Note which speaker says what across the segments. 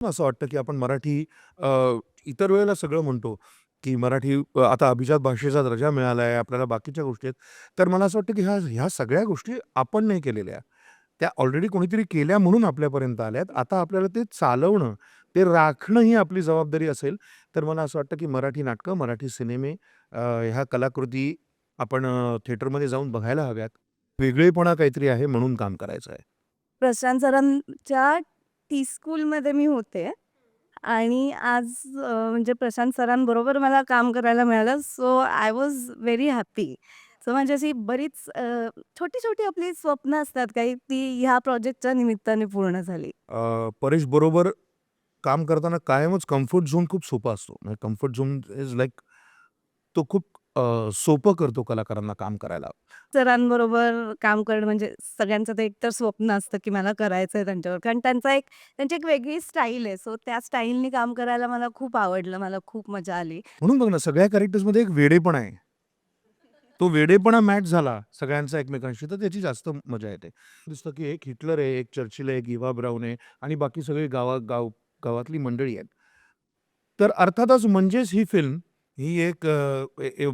Speaker 1: असं वाटतं, की आपण मराठी अ, इतर वेळेला सगळं म्हणतो, की मराठी अ, आता अभिजात भाषेचा दर्जा मिळाला आहे, आपल्याला बाकीच्या गोष्टी आहेत. तर मला असं वाटतं, की ह्या ह्या सगळ्या गोष्टी आपण नाही केलेल्या. त्या ऑलरेडी कोणीतरी केल्या म्हणून आपल्यापर्यंत आल्यात. आता आपल्याला ते चालवणं, ते राखणं ही आपली जबाबदारी असेल. तर मला असं वाटतं, की मराठी नाटकं, मराठी सिनेमे अ, ह्या कलाकृती आपण अ, थिएटरमध्ये जाऊन बघायला हव्यात. वेगळेपणा काहीतरी आहे म्हणून काम करायचं आहे.
Speaker 2: प्रशांत सरांच्या टी स्कूलमध्ये मी होते आणि आज म्हणजे प्रशांत सरांबरोबर मला काम करायला मिळालं. So I was very happy. So म्हणजे अशी बरीच छोटी-छोटी आपली स्वप्न असतात काही ती ह्या प्रोजेक्टच्या निमित्ताने पूर्ण झाली.
Speaker 1: अ, परेश बरोबर काम करताना कायमच कम्फर्ट झोन खूप सोपा असतो. म्हणजे कम्फर्ट झोन इज लाईक तो खूप अ, सोपं करतो कलाकारांना काम करायला.
Speaker 2: सरांबरोबर काम करणं म्हणजे सगळ्यांचं ते एकतर स्वप्न असतं, की मला करायचंय त्यांच्यावर. कारण त्यांचा एक त्यांची एक वेगळी स्टाईल आहे. सो त्या स्टाईलनी काम करायला मला खूप आवडलं. मला खूप मजा आली.
Speaker 1: म्हणून बघ ना, सगळ्या कॅरेक्टर्समध्ये एक वेडेपणा आहे. तो वेडेपणा मॅच झाला सगळ्यांचा एकमेकांशी, तर त्याची जास्त मजा येते. दिसतं, की एक हिटलर आहे, एक चर्चिल आहे, एक इव्हा ब्राउन आहे आणि बाकी सगळी गावा गाव गावातली मंडळी आहेत. तर अर्थातच म्हणजेच ही फिल्म ही एक अ, ए ए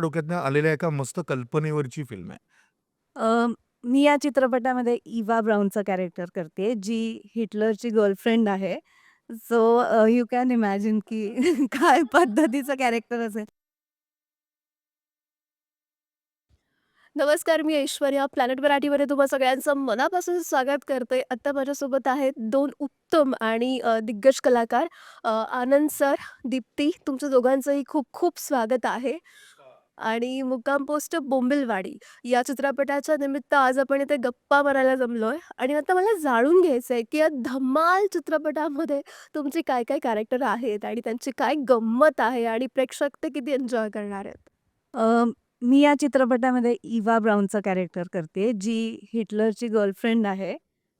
Speaker 1: डोक्यातनं आलेल्या एका मस्त कल्पनेवरची फिल्म आहे.
Speaker 2: अ, मी या चित्रपटामध्ये इवा ब्राउनचं कॅरेक्टर करते, जी हिटलरची गर्लफ्रेंड आहे. So uh, you can imagine की काय पद्धतीचं कॅरेक्टर असेल.
Speaker 3: नमस्कार, मी ऐश्वर्या. प्लॅनेट मराठीमध्ये तुम्हा सगळ्यांचं मनापासून स्वागत करते. आत्ता माझ्यासोबत आहेत दोन उत्तम आणि दिग्गज कलाकार आनंद सर, दीप्ती तुमचं दोघांचंही खूप खूप स्वागत आहे. आणि मुक्काम पोस्ट बोंबिलवाडी या चित्रपटाच्या निमित्त आज आपण इथे गप्पा मारायला जमलोय आणि आता मला जाणून घ्यायचं आहे की या धमाल चित्रपटामध्ये तुमचे काय-काय कॅरेक्टर आहेत आणि त्यांची काय गंमत आहे आणि प्रेक्षक ते किती एन्जॉय करणार आहेत?
Speaker 2: मी या चित्रपटामध्ये इवा ब्राऊनचं कॅरेक्टर करते, जी हिटलरची गर्लफ्रेंड आहे.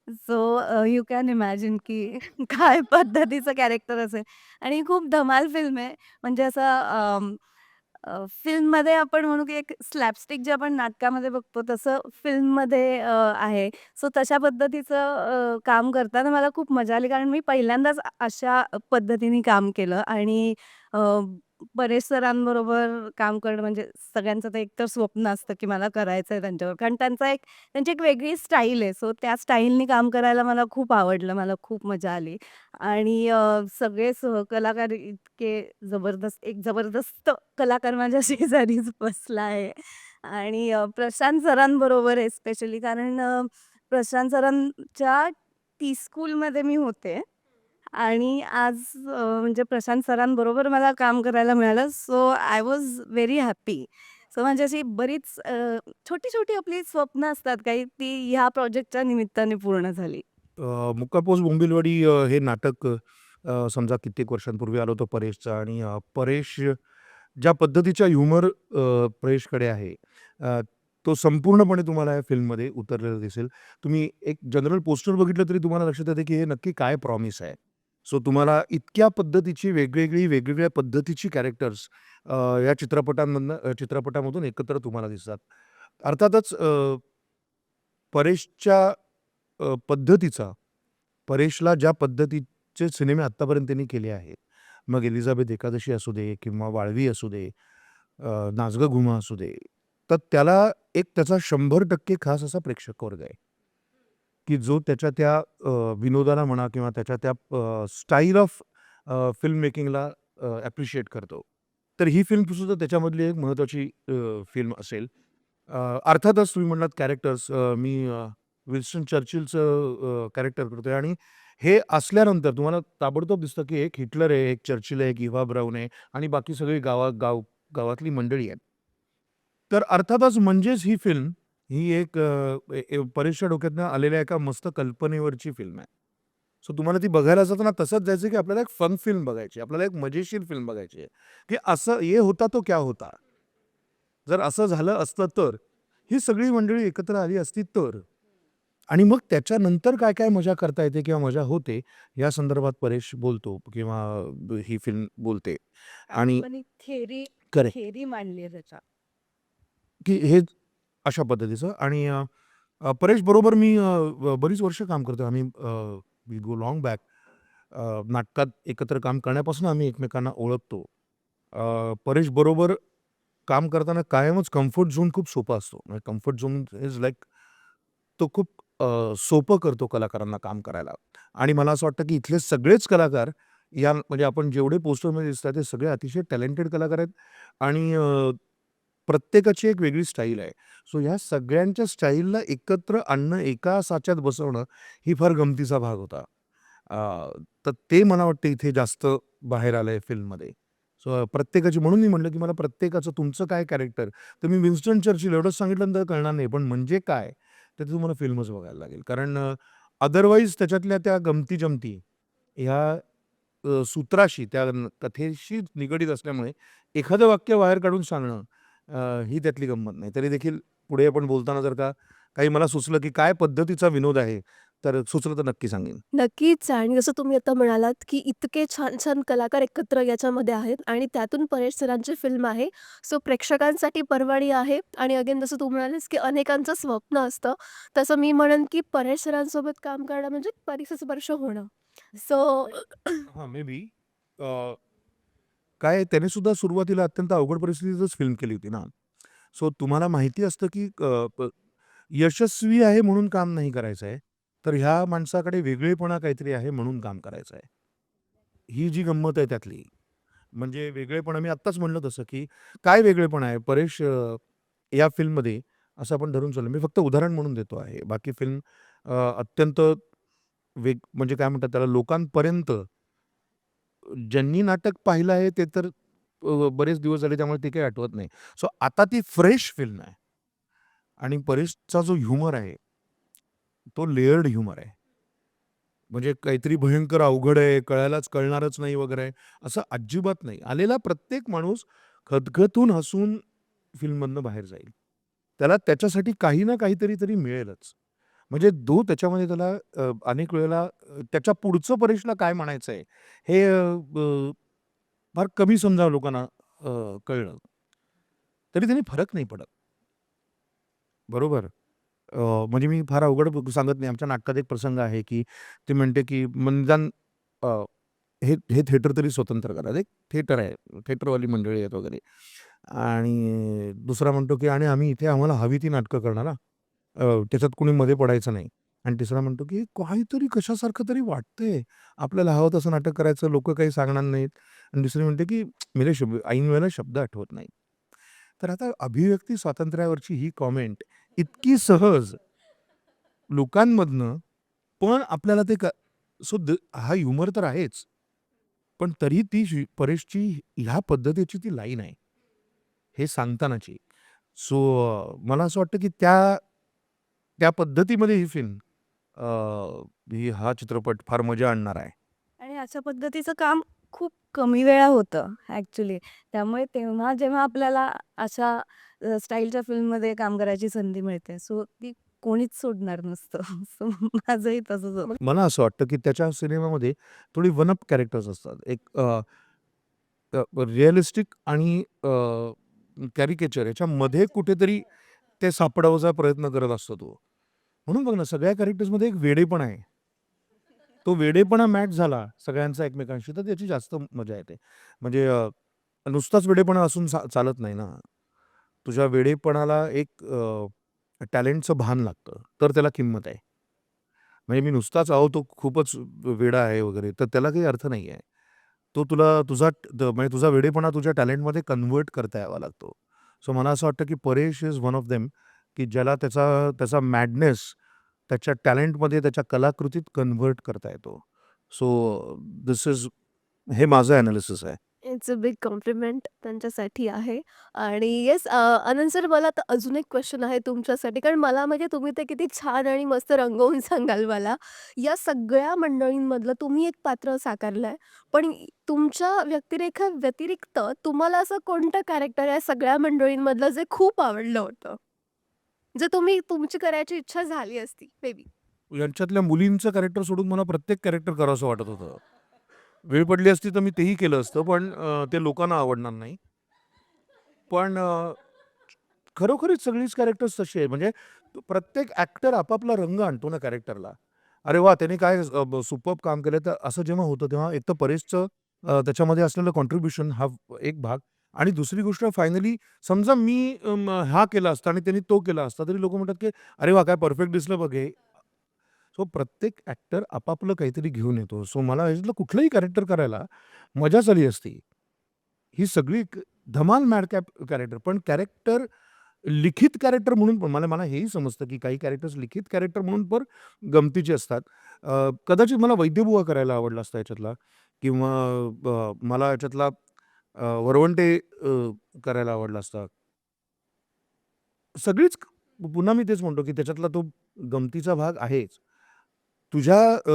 Speaker 2: सो यू कॅन इमॅजिन की काय पद्धतीचं कॅरेक्टर असेल आणि खूप धमाल फिल्म आहे. म्हणजे असं फिल्ममध्ये आपण म्हणू की एक स्लॅपस्टिक जे आपण नाटकामध्ये बघतो तसं फिल्ममध्ये आहे. सो तशा पद्धतीचं काम करताना मला खूप मजा आली. कारण मी पहिल्यांदाच अशा पद्धतीने काम केलं आणि बरेच सरांबरोबर काम करणं म्हणजे सगळ्यांचं तर एकतर स्वप्न असतं, की मला करायचंय त्यांच्यावर. कारण त्यांचा एक त्यांची एक वेगळी स्टाईल आहे. सो त्या स्टाईलनी काम करायला मला खूप आवडलं. मला खूप मजा आली आणि अ, सगळे सहकलाकार इतके जबरदस्त एक जबरदस्त कलाकार माझ्या शेजारीच बसला आहे आणि अ, प्रशांत सरांबरोबर आहे स्पेशली कारण अ, प्रशांत सरांच्या टी स्कूलमध्ये मी होते आणि आज अ, म्हणजे प्रशांत सरांबरोबर मला काम करायला मिळालं. So I was very happy. So म्हणजे अशी बरीच अ, छोटी-छोटी आपली स्वप्न असतात काही ती ह्या प्रोजेक्टच्या निमित्ताने पूर्ण झाली.
Speaker 1: अ, मुक्काम बोंबिलवाडी अ, हे नाटक अ, समजा कित्येक वर्षांपूर्वी आलं होतं परेशचं आणि अ, परेश ज्या पद्धतीच्या ह्युमर अ, परेशकडे आहे अ, तो संपूर्णपणे तुम्हाला या फिल्ममध्ये उतरलेला दिसेल. तुम्ही एक जनरल पोस्टर बघितलं तरी तुम्हाला लक्षात येतं, की हे नक्की काय प्रॉमिस आहे. सो तुम्हाला इतक्या पद्धतीची वेगवेगळी, वेगवेगळ्या पद्धतीची कॅरेक्टर्स अ, या चित्रपटांमधनं चित्रपटामधून एकत्र तुम्हाला दिसतात. अर्थातच अ, परेशच्या अ, पद्धतीचा, परेशला ज्या पद्धतीचे सिनेमे आत्तापर्यंत त्यांनी केले आहेत. मग एलिझाबेथ एकादशी असू दे किंवा वाळवी असू दे, अ, घुमा असू दे. तर त्याला एक त्याचा 100% खास असा प्रेक्षक वर्ग आहे. की जो त्याच्या त्या अ, विनोदाला म्हणा किंवा त्याच्या त्या uh, style of uh, film मेकिंगला अ, ॲप्रिशिएट करतो. तर ही फिल्म सुद्धा त्याच्यामधली एक महत्त्वाची अ, फिल्म असेल. अ, अर्थातच तुम्ही म्हणालात कॅरेक्टर्स अ, मी अ, विन्स्टन चर्चिलचं अ, कॅरेक्टर करतोय आणि हे असल्यानंतर तुम्हाला ताबडतोब दिसतं, की एक हिटलर आहे, एक चर्चिल आहे, एक इव्हा ब्राउन आहे आणि बाकी सगळी गावा गाव गावातली मंडळी आहेत. तर अर्थातच म्हणजेच ही फिल्म ही एक अ, ए डोक्यातनं आलेल्या एका मस्त कल्पनेवरची फिल्म आहे. सो तुम्हाला ती बघायला जाताना तसंच जायचं, की आपल्याला एक फन फिल्म बघायची आहे. आपल्याला एक मजेशीर फिल्म बघायची आहे, की असं ये होता तो क्या होता? जर असं झालं असतं तर? ही सगळी मंडळी एकत्र आली असती तर? आणि मग त्याच्यानंतर काय-काय मजा करता येते किंवा मजा होते, या संदर्भात परेश बोलतो किंवा ही फिल्म बोलते आणि
Speaker 2: पण एक थिअरी
Speaker 1: करेक्ट.
Speaker 2: थिअरी मांडली आहे त्याच्यात.
Speaker 1: की हे अशा पद्धतीचं आणि अ, अ, परेश बरोबर मी अ, ब बरीच वर्ष काम करतो आम्ही वी गो लाँग बॅक. नाटकात एकत्र काम करण्यापासून आम्ही एकमेकांना ओळखतो. अ, परेशबरोबर काम करताना कायमच कम्फर्ट झोन खूप सोपा असतो. म्हणजे कम्फर्ट झोन इज लाईक तो खूप अ, सोपं करतो कलाकारांना काम करायला आणि मला असं वाटतं, की इथले सगळेच कलाकार या म्हणजे आपण जेवढे पोस्टरमध्ये दिसतात ते सगळे अतिशय टॅलेंटेड कलाकार आहेत आणि अ, प्रत्येकाची एक वेगळी स्टाईल आहे. सो ह्या सगळ्यांच्या स्टाईलला एकत्र आणणं, एका साच्यात बसवणं ही फार गमतीचा भाग होता. अ, तर ते मला वाटतं इथे जास्त बाहेर आलंय फिल्ममध्ये. सो प्रत्येकाची म्हणून मी म्हटलं, की मला प्रत्येकाचं तुमचं काय कॅरेक्टर तर मी विन्स्टन चर्चिल एवढंच सांगितलं तर कळणार नाही. पण म्हणजे काय? तर ते तुम्हाला फिल्मच बघायला लागेल. कारण अ, अदरवाईज त्याच्यातल्या त्या गमती-जमती ह्या अ, सूत्राशी त्या कथेशी निगडीत असल्यामुळे एखादं वाक्य बाहेर काढून सांगणं अ, ही त्यातली गंमत नाही. तरी देखील पुढे आपण बोलताना जर का काही मला सुचलं, की काय पद्धतीचा विनोद आहे, तर सुचलं तर नक्की सांगेन.
Speaker 3: नक्कीच आणि जसं तुम्ही आता म्हणालात, की इतके छान-छान कलाकार एकत्र याच्यामध्ये आहेत आणि त्यातून परेश सरांची फिल्म आहे. सो प्रेक्षकांसाठी पर्वणी आहे आणि अगेन जसं तू म्हणालीस, की अनेकांचं स्वप्न असतं. तसं मी म्हणेन, की परेश सरांसोबत काम करणं म्हणजे परिसस्पर्श होणं. सो
Speaker 1: हां, मे बी अ, काय त्याने सुद्धा सुरुवातीला अत्यंत अवघड परिस्थितीतच फिल्म केली होती ना. सो तुम्हाला माहिती असतं, की अ, प यशस्वी आहे म्हणून काम नाही करायचं आहे. तर ह्या माणसाकडे वेगळेपणा काहीतरी आहे म्हणून काम करायचं आहे. ही जी गंमत आहे त्यातली. म्हणजे वेगळेपणा मी आत्ताच म्हणलं तसं, की काय वेगळेपणा आहे? परेश अ, या फिल्ममध्ये असं आपण धरून चाललो. मी फक्त उदाहरण म्हणून देतो आहे. बाकी फिल्म अत्यंत वेग म्हणजे काय म्हणतात त्याला लोकांपर्यंत ज्यांनी नाटक पाहिलं आहे ते तर अ, बरेच दिवस झाले त्यामुळे ते काही आठवत नाही. सो आता ती फ्रेश फिल्म आहे. आणि परेशचा जो ह्युमर आहे तो लेयर्ड ह्युमर आहे. म्हणजे काहीतरी भयंकर अवघड आहे, कळायलाच कळणारच नाही वगैरे असं अजिबात नाही. आलेला प्रत्येक माणूस खदखदून हसून फिल्ममधनं बाहेर जाईल. त्याला त्याच्यासाठी काही ना काहीतरी तरी मिळेलच. म्हणजे तो त्याच्यामध्ये त्याला अ, अनेक वेळेला अ, त्याच्या पुढचं परीक्षेला काय म्हणायचं आहे हे अ, अ, फार कमी समजा लोकांना अ, कळलं. तरी त्यांनी फरक नाही पडत. बरोबर. अ, म्हणजे मी फार अवघड ब सांगत नाही. आमच्या नाटकात एक प्रसंग आहे, की ती म्हणते, की निदान अ, हे हे थिएटर तरी स्वतंत्र करा. एक थिएटर आहे. थिएटरवाली मंडळी आहेत वगैरे आणि दुसरा म्हणतो, की आणि आम्ही इथे आम्हाला हवी ती नाटकं करणार हां. अ, त्याच्यात कुणी मध्ये पडायचं नाही. आणि तिसरा म्हणतो, की काहीतरी कशासारखं तरी वाटतंय. आपल्याला हवं तसं नाटक करायचं, लोकं काही सांगणार नाहीत. आणि दुसरी म्हणते, की मेरे शब ऐन वेळेला शब्द आठवत नाहीत. तर आता अभिव्यक्ती स्वातंत्र्यावरची ही कॉमेंट इतकी सहज लोकांमधनं पण आपल्याला ते क सो द हा ह्युमर तर आहेच. पण तरी ती शी परेशची ह्या पद्धतीची ती लाईन आहे. हे सांगतानाची. सो अ, मला असं वाटतं, की त्या त्या पद्धतीमध्ये ही फिल्म अ, ही हा चित्रपट फार मजा आणणार आहे.
Speaker 2: आणि अशा पद्धतीचं काम खूप कमी वेळा होतं ॲक्चुअली. त्यामुळे तेव्हा जेव्हा आपल्याला अशा अ, स्टाईलच्या फिल्ममध्ये काम करायची संधी मिळते, सो ती कोणीच सोडणार नसतं. सो माझंही तसंच होतं.
Speaker 1: मला असं वाटतं, की त्याच्या सिनेमामध्ये थोडी वन अप कॅरेक्टर्स असतात. एक अ, अ, रिअलिस्टिक आणि अ, कॅरिकेचर याच्यामध्ये कुठेतरी ते सापडावयाचा प्रयत्न करत असतो तो. म्हणून बघ ना, सगळ्या कॅरेक्टर्समध्ये एक वेडेपणा आहे. तो वेडेपणा मॅच झाला सगळ्यांचा एकमेकांशी, तर त्याची जास्त मजा येते. म्हणजे अ, नुसताच वेडेपणा असून चा चालत नाही ना. तुझ्या वेडेपणाला एक अ, टॅलेंटचं भान लागतं, तर त्याला किंमत आहे. म्हणजे मी नुसताच अहो तो खूपच वेडा आहे वगैरे, तर त्याला काही अर्थ नाही आहे. तो तुला तुझा द म्हणजे तुझा वेडेपणा तुझ्या टॅलेंटमध्ये कन्व्हर्ट करता यावा लागतो. सो मला असं वाटतं, की Paresh is one of them, की ज्याला त्याचा त्याचा मॅडनेस त्याच्या टॅलेंटमध्ये, त्याच्या कलाकृतीत कन्व्हर्ट करता येतो. सो दिस इज हे माझं ॲनालिसिस आहे.
Speaker 3: इट्स अ बिग कॉम्प्लिमेंट त्यांच्यासाठी आहे. आणि येस अ, आनंद सर मला आता अजून एक क्वेश्चन आहे तुमच्यासाठी. कारण मला म्हणजे तुम्ही ते किती छान आणि मस्त रंगवून सांगाल मला. या सगळ्या मंडळींमधलं तुम्ही एक पात्र साकारलंय. पण तुमच्या व्यक्तिरेखा व्यतिरिक्त तुम्हाला असं कोणतं कॅरेक्टर या सगळ्या मंडळींमधलं जे खूप आवडलं होतं? जे तुम्ही तुमची करायची इच्छा झाली असती मे बी?
Speaker 1: यांच्यातल्या मुलींचं कॅरेक्टर सोडून मला प्रत्येक कॅरेक्टर करावसं वाटत होतं. वेळ पडली असती तर मी तेही केलं असतं, पण अ, ते लोकांना आवडणार नाही. पण अ, खरोखरीच सगळीच कॅरेक्टर्स तशी आहे म्हणजे प्रत्येक ॲक्टर आपापला रंग आणतो ना कॅरेक्टरला. अरे वाह! त्याने काय अ, ब सुपर्ब काम केलं. तर असं जेव्हा होतं तेव्हा एक तर परेशचं अ, त्याच्यामध्ये असलेलं कॉन्ट्रिब्युशन हा एक भाग आणि दुसरी गोष्ट फायनली समजा मी हा केला असता आणि त्यांनी तो केला असता तरी लोकं म्हणतात, की "अरे वाह! काय परफेक्ट दिसलं बघ हे." सो प्रत्येक ॲक्टर आपापलं काहीतरी घेऊन येतो. सो मला ह्याच्यातलं कुठलंही कॅरेक्टर करायला मजाच आली असती. ही सगळी क धमाल मॅड कॅप कॅरेक्टर. पण कॅरेक्टर लिखित कॅरेक्टर म्हणून पण मला मला हेही समजतं, की काही कॅरेक्टर्स लिखित कॅरेक्टर म्हणून पण गमतीचे असतात. अ, कदाचित मला वैद्यबुवा करायला आवडला असता याच्यातला किंवा अ, मला याच्यातला अ, वरवंटे अ, करायला आवडला असता. सगळीच पुन्हा मी तेच म्हणतो, की त्याच्यातला तो गमतीचा भाग आहेच. तुझ्या अ,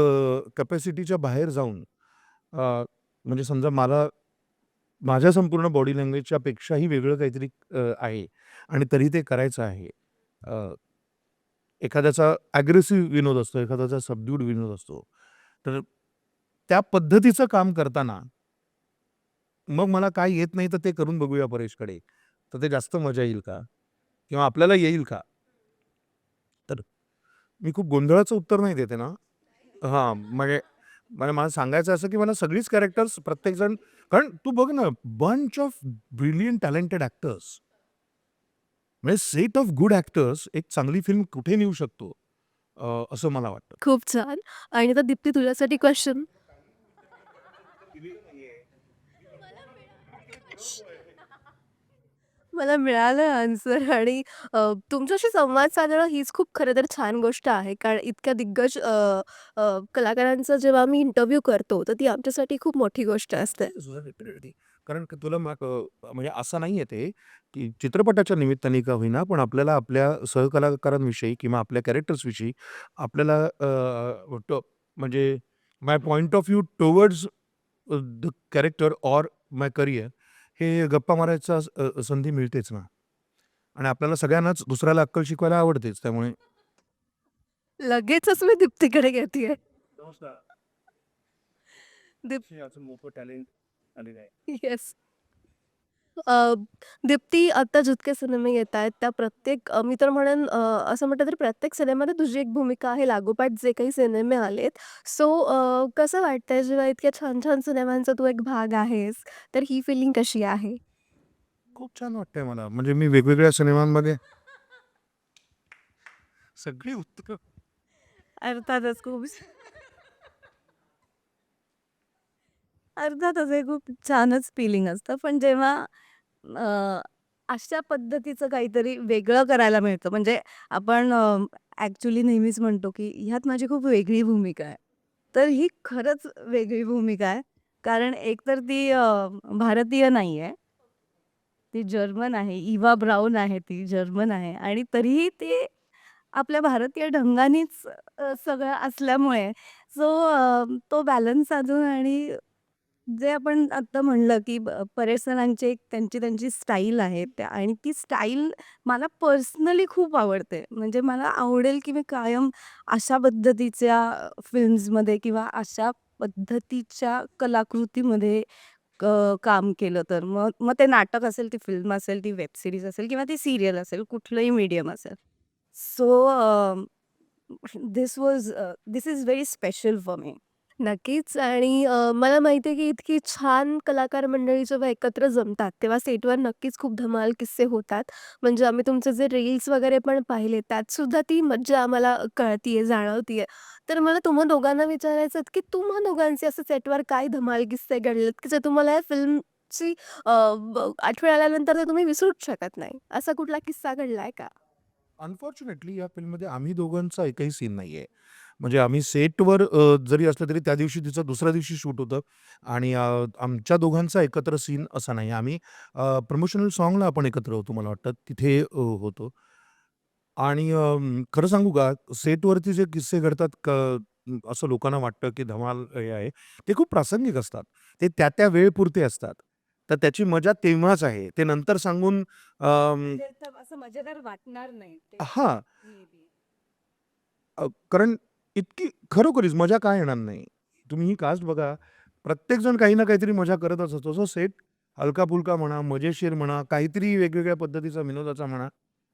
Speaker 1: कॅपॅसिटीच्या बाहेर जाऊन अ, म्हणजे समजा मला माझ्या संपूर्ण बॉडी लँग्वेजच्या पेक्षाही वेगळं काहीतरी अ, आहे आणि तरी ते करायचं आहे. अ, एखाद्याचा अग्रेसिव्ह विनोद असतो, एखाद्याचा सबड्यूड विनोद असतो. तर त्या पद्धतीचं काम करताना मग मला काय येत नाही तर ते करून बघूया परेशकडे. तर ते जास्त मजा येईल का? किंवा आपल्याला येईल का? तर मी खूप गोंधळाचं उत्तर नाही देते ना? हां, म्हणजे म्हणजे मला सांगायचं असं, की मला सगळीच कॅरेक्टर्स प्रत्येकजण कारण तू बघ ना, bunch of brilliant talented actors. म्हणजे सेट ऑफ गुड ॲक्टर्स एक चांगली फिल्म कुठे नेऊ शकतो असं मला वाटतं.
Speaker 3: खूप छान. आणि आता दीप्ती तुझ्यासाठी क्वेश्चन मला मिळालं आन्सर आणि अ, तुमच्याशी संवाद साधणं हीच खूप खरं तर छान गोष्ट आहे. कारण इतक्या दिग्गज अ, अ, कलाकारांचा जेव्हा आम्ही इंटरव्ह्यू करतो, तर ती आमच्यासाठी खूप मोठी गोष्ट असते.
Speaker 1: कारण का तुला मग अ, म्हणजे असं नाहीये ते, की चित्रपटाच्या निमित्ताने का होईना, पण आपल्याला आपल्या सहकलाकारांविषयी किंवा आपल्या कॅरेक्टर्सविषयी आपल्याला अ, ट म्हणजे my point of view towards the character or my career हे गप्पा मारायचा अ, संधी मिळतेच ना. आणि आपल्याला सगळ्यांनाच दुसऱ्याला अक्कल शिकवायला आवडतेच. त्यामुळे
Speaker 3: लगेचच मी दीप्तीकडे घेतीये.
Speaker 1: नमस्कार.
Speaker 3: दीप
Speaker 1: मोठं टॅलेंट आलेलं आहे.
Speaker 3: येस. अ, दीप्ती आता जितके सिनेमे येतायत त्या प्रत्येक अ, मी तर म्हणेन अ, असं म्हटलं तरी प्रत्येक सिनेमामध्ये तुझी एक भूमिका आहे. लागोपाठ जे काही सिनेमे आलेत. सो अ, कसं वाटतंय जेव्हा इतक्या छान-छान सिनेमांचा तू एक भाग आहेस, तर ही फिलिंग कशी आहे?
Speaker 1: खूप छान वाटतंय मला. म्हणजे मी वेगवेगळ्या सिनेमांमध्ये सगळी उत्तरं
Speaker 2: अर्थातच खूप अर्थातच हे खूप छानच फिलिंग असतं. पण जेव्हा अ, अशा पद्धतीचं काहीतरी वेगळं करायला मिळतं म्हणजे आपण अ, ॲक्चुअली नेहमीच म्हणतो, की ह्यात माझी खूप वेगळी भूमिका आहे. तर ही खरंच वेगळी भूमिका आहे. कारण एकतर ती अ, भारतीय आहे ती जर्मन आहे. इवा ब्राउन आहे ती, जर्मन आहे आणि तरीही ते आपल्या भारतीय ढंगानेच अ, सगळं असल्यामुळे सो अ, तो बॅलन्स साधून आणि जे आपण आता म्हणलं, की ब परेश एक त्यांची त्यांची स्टाईल आहे त्या आणि ती स्टाईल मला पर्सनली खूप आवडते. म्हणजे मला आवडेल, की मी कायम अशा पद्धतीच्या फिल्म्समध्ये किंवा अशा पद्धतीच्या कलाकृतीमध्ये क काम केलं तर. मग मग ते नाटक असेल, ती फिल्म असेल, ती वेब सीरीज असेल किंवा ती सीरियल असेल, कुठलंही मीडियम असेल. So uh, this was uh, this is very special for me.
Speaker 3: नक्कीच आणि अ, मला माहिती आहे, की इतकी छान कलाकार मंडळी जेव्हा एकत्र जमतात, तेव्हा सेटवर नक्कीच खूप धमाल किस्से होतात. म्हणजे आम्ही तुमचे जे रील्स वगैरे पण पाहिले, त्यात सुद्धा ती मज्जा आम्हाला कळतीये, जाणवतीये. तर मला तुम्हा दोघांना विचारायचं आहे, की तुम्हा दोघांचे असं सेटवर काय धमाल किस्से घडलेत, की जे तुम्हाला या फिल्मची अ, ब आठवण आल्यानंतर ते तुम्ही विसरूच शकत नाही. असा कुठला किस्सा घडलाय का?
Speaker 1: अनफॉर्च्युनेटली या फिल्ममध्ये आम्ही दोघांचा एकही सीन नाहीये. म्हणजे आम्ही सेटवर अ, जरी असलं तरी त्या दिवशी तिचं दुसऱ्या दिवशी शूट होतं आणि अ, आमच्या दोघांचा एकत्र सीन असा नाही. आम्ही अ, प्रमोशनल सॉन्गला आपण एकत्र होतो मला वाटतं. तिथे अ, होतो. आणि अ, खरं सांगू का सेटवरती जे किस्से घडतात क असं लोकांना वाटतं, की धमाल हे आहे. ते खूप प्रासंगिक असतात. ते त्या-त्या वेळेपुरते असतात. तर त्याची मजा तेव्हाच आहे. ते नंतर सांगून अं,
Speaker 2: असं मजेदार वाटणार नाही ते.
Speaker 1: हां.
Speaker 2: May be.
Speaker 1: अ, कारण इतकी खरोखरीच मजा का येणार नाही? तुम्ही ही कास्ट बघा. प्रत्येकजण काही ना काहीतरी मजा करतच असतो. सो सेट हलका-फुलका म्हणा, मजेशीर म्हणा, काहीतरी वेगवेगळ्या पद्धतीचा विनोदाचा म्हणा.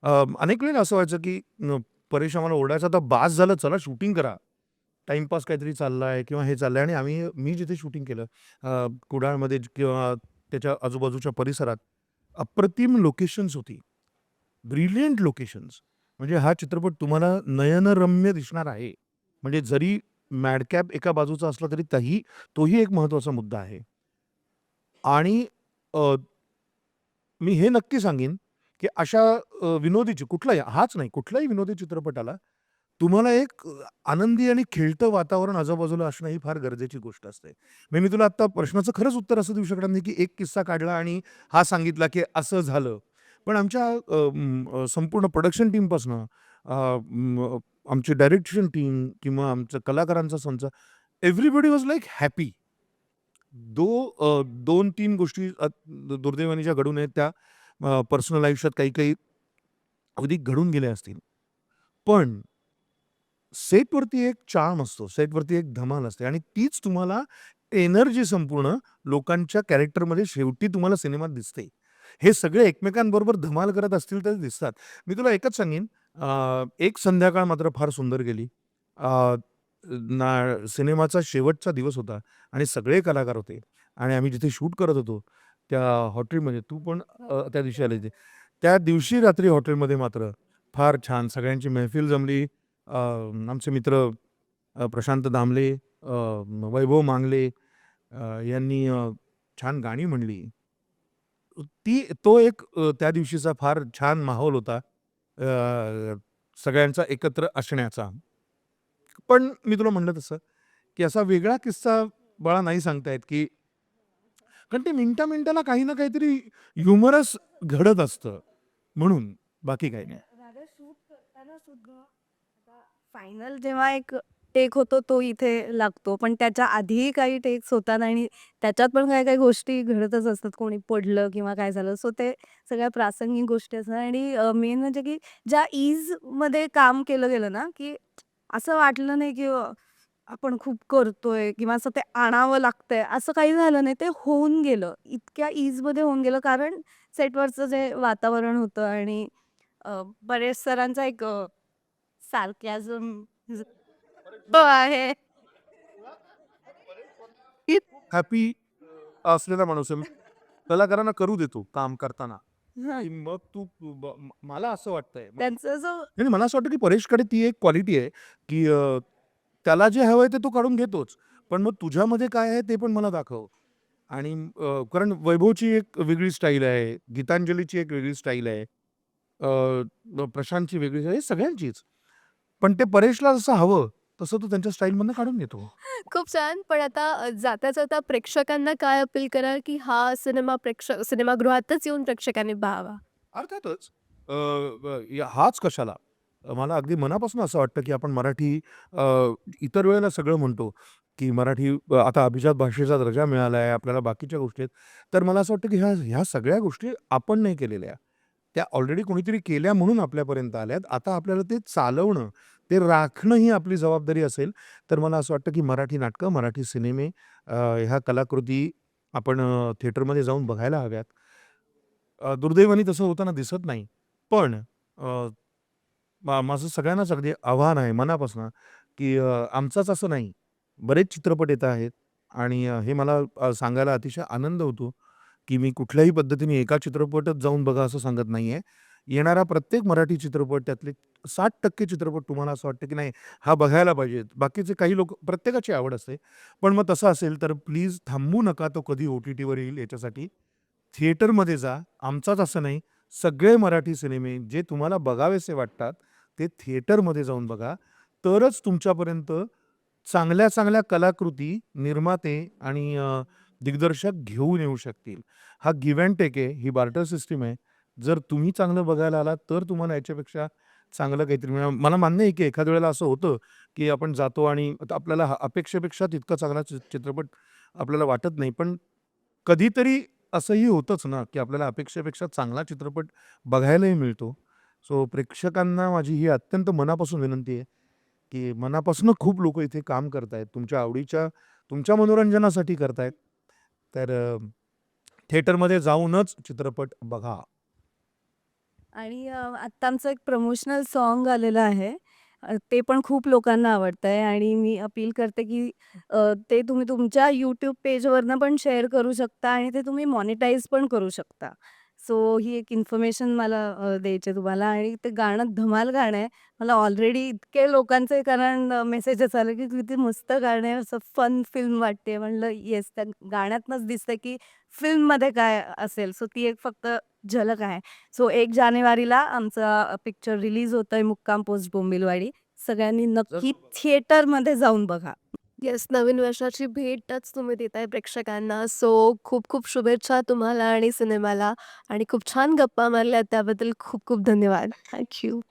Speaker 1: अ, अनेक वेळेला असं व्हायचं, की न परेश आम्हाला ओरडायचा, तर बास झालं, चला शूटिंग करा." टाईमपास काहीतरी चाललाय आहे किंवा हे चाललं आहे आणि आम्ही मी जिथे शूटिंग केलं अ, कुडाळमध्ये किंवा त्याच्या आजूबाजूच्या परिसरात अप्रतिम लोकेशन्स होती ब्रिलियंट लोकेशन्स म्हणजे हा चित्रपट तुम्हाला नयनरम्य दिसणार आहे म्हणजे जरी मॅडकॅप एका बाजूचा असला तरी तही तोही एक महत्त्वाचा मुद्दा आहे. आणि अ, मी हे नक्की सांगेन की अशा अ, विनोदी कुठलाही हाच नाही कुठल्याही विनोदी चित्रपटाला तुम्हाला एक अ, आनंदी आणि खेळतं वातावरण आजूबाजूला असणं ही फार गरजेची गोष्ट असते. म्हणजे मी तुला आत्ता प्रश्नाचं खरंच उत्तर असं देऊ शकणार नाही की एक किस्सा काढला आणि हा सांगितला की असं झालं. पण आमच्या अ, म, संपूर्ण प्रोडक्शन टीमपासनं अ, म, आमची डायरेक्शन टीम किंवा आमचं कलाकारांचा संच everybody was like happy though uh, दोन तीन गोष्टी अ, दुर्दैवाने ज्या घडून आहेत त्या पर्सनल आयुष्यात काही काही अगदी घडून गेल्या असतील. पण सेटवरती एक चार्म असतो सेटवरती एक धमाल असते आणि तीच तुम्हाला एनर्जी संपूर्ण लोकांच्या कॅरेक्टरमध्ये शेवटी तुम्हाला सिनेमात दिसते. हे सगळे एकमेकांबरोबर धमाल करत असतील तर दिसतात. मी तुला एकच सांगेन अ, एक संध्याकाळ मात्र फार सुंदर गेली. अ, ना सिनेमाचा शेवटचा दिवस होता आणि सगळे कलाकार होते आणि आम्ही जिथे शूट करत होतो त्या हॉटेलमध्ये तू पण अ, त्या दिवशी आले होते. त्या दिवशी रात्री हॉटेलमध्ये मात्र फार छान सगळ्यांची महफिल जमली. अ, आमचे मित्र अ, प्रशांत दामले अ, वैभव मांगले अ, यांनी अ, छान गाणी म्हणली. ती तो एक अ, त्या दिवशीचा फार छान माहोल होता. अ, सगळ्यांचा एकत्र असण्याचा. पण मी तुला म्हणलं तसं की असा वेगळा किस्सा मला नाही सांगता येत की कारण ते मिनिटा मिनिटाला काही ना काहीतरी ह्युमरस घडत असतं म्हणून बाकी काही नाही.
Speaker 2: शूट करताना सुद्धा फायनल जेव्हा एक टेक होतो तो इथे लागतो. पण त्याच्या आधीही काही टेक्स होतात आणि त्याच्यात पण काही काही गोष्टी घडतच असतात. कोणी पडलं किंवा काय झालं. सो ते सगळ्या प्रासंगिक गोष्टी असतात. आणि मेन म्हणजे की ज्या ईजमध्ये काम केलं गेलं ना की असं वाटलं नाही की अ, आपण खूप करतोय किंवा असं ते आणावं लागतंय. असं काही झालं नाही. ते होऊन गेलं. इतक्या ईजमध्ये होऊन गेलं. कारण सेटवरचं जे वातावरण होतं आणि अ, बरेच सरांचा एक सार्कॅझम आहे
Speaker 1: हॅपी असलेला माणूस आहे. कलाकारांना करू देतो काम करताना.
Speaker 2: हा,
Speaker 1: मग तू ब- म- मला असं वाटतंय.
Speaker 2: त्यांचं जो
Speaker 1: नाही मला असं वाटतं की परेशकडे ती एक क्वालिटी आहे की अ, त्याला जे हवंय ते तो काढून घेतोच. पण मग तुझ्यामध्ये काय आहे ते पण मला दाखव. आणि अ, कारण वैभवची एक वेगळी स्टाईल आहे गीतांजलीची एक वेगळी स्टाईल आहे अ, प्रशांतची वेगळी आहे सगळ्यांचीच. पण ते परेशला जसं हवं तसं तो त्यांच्या स्टाईलमधनं काढून घेतो.
Speaker 3: खूप छान. पण आता अ, जाता जाता प्रेक्षकांना काय अपील कराल की हा सिनेमा प्रेक्षक सिनेमागृहातच येऊन प्रेक्षकांनी पाहावा?
Speaker 1: अर्थातच. अ, ब- या- हाच कशाला? मला अगदी मनापासून असं वाटतं की आपण मराठी अ, इतर वेळेला सगळं म्हणतो की मराठी अ, आता अभिजात भाषेचा दर्जा मिळाला आहे आपल्याला बाकीच्या गोष्टी आहेत. तर मला असं वाटतं की ह्या ह्या सगळ्या गोष्टी आपण नाही केलेल्या. त्या ऑलरेडी कोणीतरी केल्या म्हणून आपल्यापर्यंत आल्यात. आता आपल्याला ते चालवणं ते राखणं ही आपली जबाबदारी असेल तर मला असं वाटतं की मराठी नाटकं मराठी सिनेमे अ, ह्या कलाकृती आपण अ, थिएटरमध्ये जाऊन बघायला हव्यात. अ, दुर्दैवाने तसं होताना दिसत नाही. पण अ, मा- माझं सगळ्यांनाच अगदी आव्हान आहे मनापासून की अ, आमचाच असं नाही. बरेच चित्रपट येत आहेत आणि अ, हे मला अ, सांगायला अतिशय आनंद होतो की मी कुठल्याही पद्धतीने एका चित्रपटच जाऊन बघा असं सांगत नाही आहे येणारा प्रत्येक मराठी चित्रपट त्यातले साठ टक्के चित्रपट तुम्हाला असं वाटतं की नाही हा बघायला पाहिजे बाकीचे काही लोक प्रत्येकाची आवड असते. पण मग तसं असेल तर प्लीज थांबू नका तो कधी ओ टी टीवर येईल याच्यासाठी. थिएटरमध्ये जा. आमचाच असं नाही. सगळे मराठी सिनेमे जे तुम्हाला बघावेसे वाटतात ते थिएटरमध्ये जाऊन बघा. तरच तुमच्यापर्यंत चांगल्या चांगल्या कलाकृती निर्माते आणि अ, दिग्दर्शक घेऊन येऊ शकतील. हा गिव्ह अँड टेक आहे ही बार्टर सिस्टीम आहे. जर तुम्ही चांगलं बघायला आलात तर तुम्हाला याच्यापेक्षा चांगलं काहीतरी मिळणार. मला मान्य आहे की एखाद्या वेळेला असं होतं की आपण जातो आणि आता आपल्याला हा- अपेक्षेपेक्षा तितका चांगला चि- चित्रपट आपल्याला वाटत नाही. पण कधीतरी असंही होतंच ना की आपल्याला अपेक्षेपेक्षा चांगला चित्रपट बघायलाही मिळतो. सो प्रेक्षकांना माझी ही अत्यंत मनापासून विनंती आहे की मनापासून खूप लोक इथे काम करतायत तुमच्या आवडीच्या तुमच्या मनोरंजनासाठी करतायत. तर अ, थिएटरमध्ये जाऊनच चित्रपट बघा.
Speaker 2: आणि अ, आत्ता आमचं एक प्रमोशनल सॉन्ग आलेलं आहे अ, ते पण खूप लोकांना आवडतंय आणि मी अपील करते, की अ, ते तुम्ही तुमच्या YouTube पेजवरनं पण शेअर करू शकता आणि ते तुम्ही मॉनिटाईज पण करू शकता. सो ही एक इन्फॉर्मेशन मला अ, द्यायची आहे तुम्हाला आणि ते गाणं धमाल गाणं आहे. मला ऑलरेडी इतके लोकांचे कारण मेसेजेस आले, की किती मस्त गाणं आहे, असं फन फिल्म वाटते. म्हणलं येस, त्या गाण्यातनंच दिसतंय, की फिल्ममध्ये काय असेल. सो ती एक फक्त झलक आहे. सो 1 जानेवारीला आमचा पिक्चर रिलीज होतोय मुक्काम पोस्ट बोंबिलवाडी. सगळ्यांनी नक्की थिएटरमध्ये जाऊन बघा.
Speaker 3: येस, नवीन वर्षाची भेटच तुम्ही देताय प्रेक्षकांना. सो खूप खूप शुभेच्छा तुम्हाला आणि सिनेमाला आणि खूप छान गप्पा मारल्यात त्याबद्दल खूप खूप धन्यवाद. Thank you.